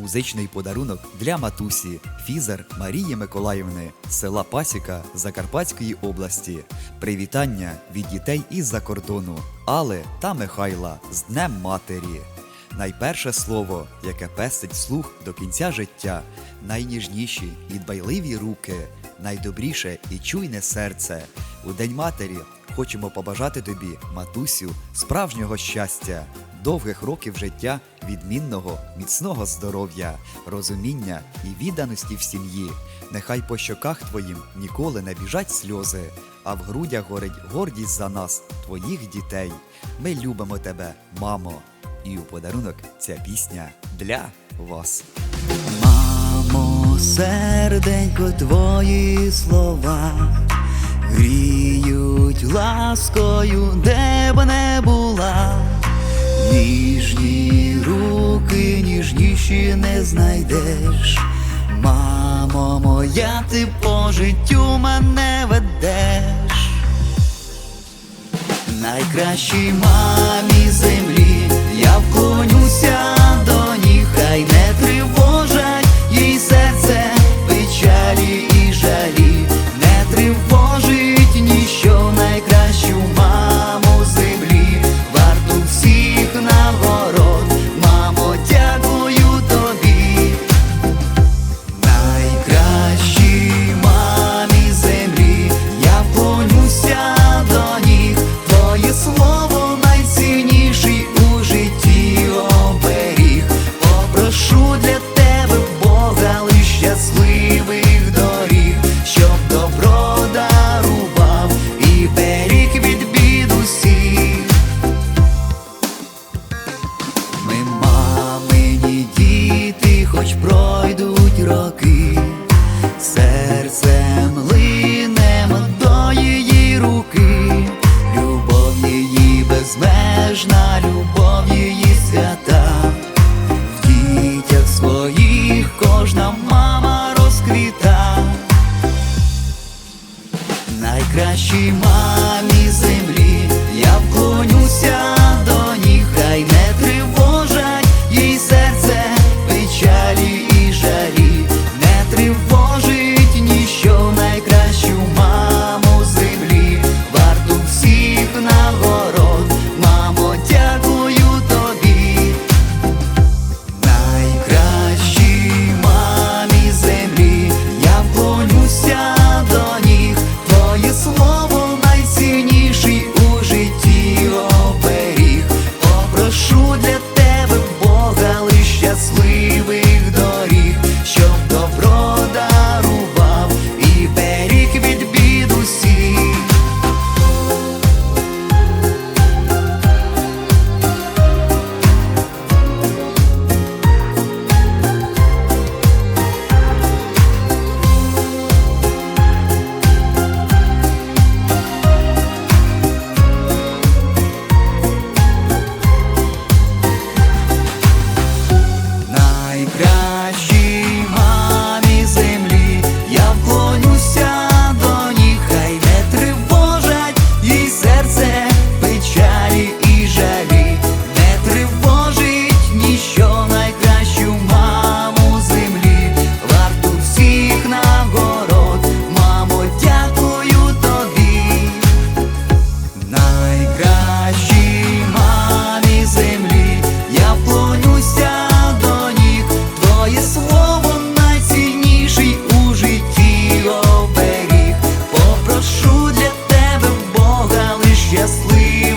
Музичний подарунок для матусі Фізер Марії Миколаївни села Пасіка Закарпатської області. Привітання від дітей із-за кордону Алли та Михайла з Днем Матері. Найперше слово, яке пестить слух до кінця життя, найніжніші і дбайливі руки, найдобріше і чуйне серце. У День матері хочемо побажати тобі, матусю, справжнього щастя, довгих років життя, відмінного, міцного здоров'я, розуміння і відданості в сім'ї. Нехай по щоках твоїм ніколи не біжать сльози, а в грудях горить гордість за нас, твоїх дітей. Ми любимо тебе, мамо. І у подарунок ця пісня для вас. Мамо, серденько, твої слова гріють ласкою, де б не була. Ніжні руки, ніжніші не знайдеш. Мамо моя, ти по життю мене ведеш. Найкращій мамі лиш Найкращій мамі щасливі.